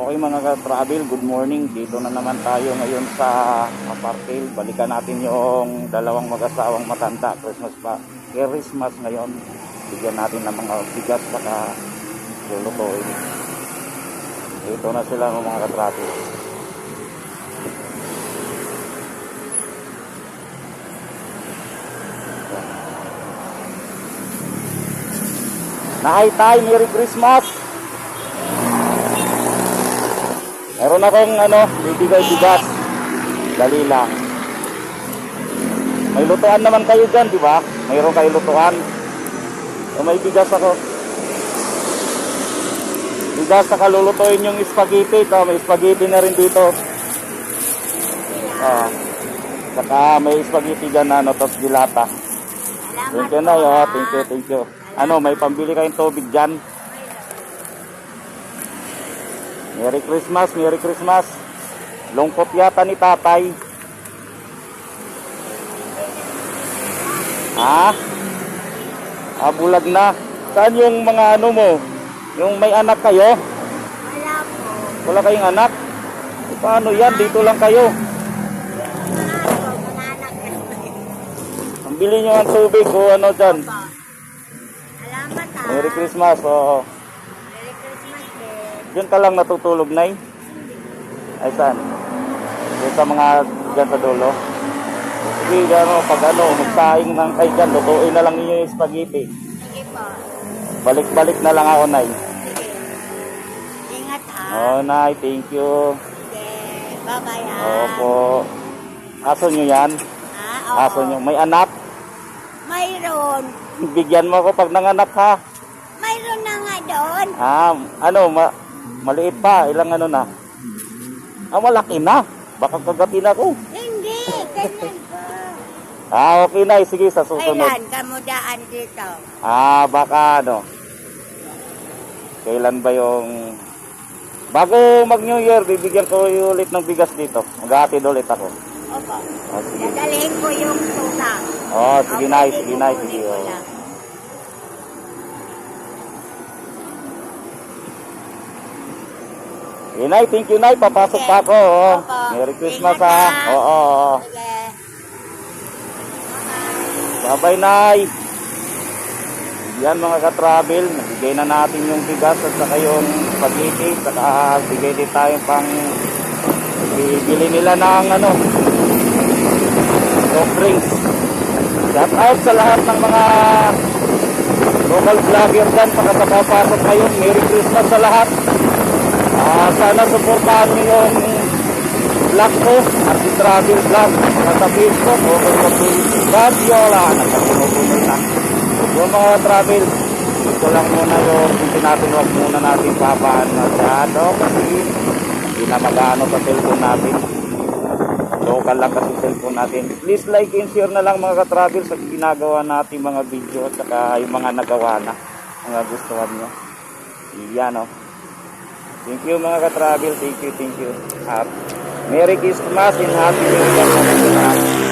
Okay mga ka-travel, good morning. Dito na naman tayo ngayon sa Apartail. Balikan natin yung dalawang mag-asawang matanda. Christmas pa. Christmas ngayon. Bigyan natin ng mga bigas saka lulutuin. Dito na sila mga ka-travel. Nahay tayo, Merry Christmas! Meron akong ano, bibigay bigas. Dali lang. May lutuan naman kayo dyan, di ba? Mayroon kayo lutuan. O may bigas ako. Bigas sa kalulutuin yung spaghetti. Ito, may spaghetti na rin dito. Ah. Saka may spaghetti dyan na ano, tapos dilata. Thank you na, oh. Thank you, thank you. Ano, may pambili kayong tubig dyan. Merry Christmas, Merry Christmas. Lungkot yata ni tatay. Ha? Ah, bulag na. Saan yung mga ano mo? Yung may anak kayo? Wala po. Wala kayong anak? E, paano yan? Dito lang kayo. Ang bili nyo ng tubig o ano dyan. Salamat ah. Merry Christmas. Oo. Din. Diyan ka lang natutulog, Nay? Ay, saan? Diyan sa mga dyan sa dulo? Sige, ano, pag ano, magsaing ng kay dyan, lutuin na lang ninyo yung spaghetti. Sige po. Balik-balik na lang ako, Nay. Sige. Ingat ha. Oh, Nay, thank you. Sige. Bye-bye ha. Opo. Aso nyo yan? Ha? Oo. Aso nyo. May anak? Mayroon. Bigyan mo ako pag nanganak ha. Mayroon na nga doon. Ah, ano, ma maliit pa. Ilang ano na? Ah, malaki na. Baka kagatin ako. Hindi. Ganyan po. Ah, okay na. Sige, sa susunod. Kailan kamudaan dito? Ah, baka ano. Kailan ba yung... Bago mag New Year, bibigyan ko ulit ng bigas dito. Maghahatid ulit ako. Opo. Oh, sige. Dadalhin ko yung tuta. Oh, sige Okay, na, sige na, kukunin sige. ko Oh. Lang. Eh, Nay, thank you, Nay. Papasok pa ako. Oh. Opo. Merry Christmas, Ingat, ha. ha. Oo, oo, oo. Sige. Bye-bye, Nay. Yan mga ka-travel, nabigay na natin yung bigas at saka yung spaghetti, saka bigay din tayo pang bibili nila ng ano, soft drinks. Shout out sa lahat ng mga local vlogger dyan, saka sa papasok ngayon. Merry Christmas sa lahat. Ah, sana supportahan nyo yung vlog ko at si Travel Vlog sa Facebook o sa Radiola nagkapuno-puno na. Yung mga travel, ito lang muna yung hindi natin wag muna natin papaan masyado kasi hindi na magano sa cellphone natin. Local lang kasi cellphone natin. Please like and share na lang mga ka-travel sa ginagawa natin mga video at saka yung mga nagawa na mga gustuhan nyo. Iyan o. Thank you mga ka-travel. Thank you, thank you. Happy Merry Christmas and Happy New Year.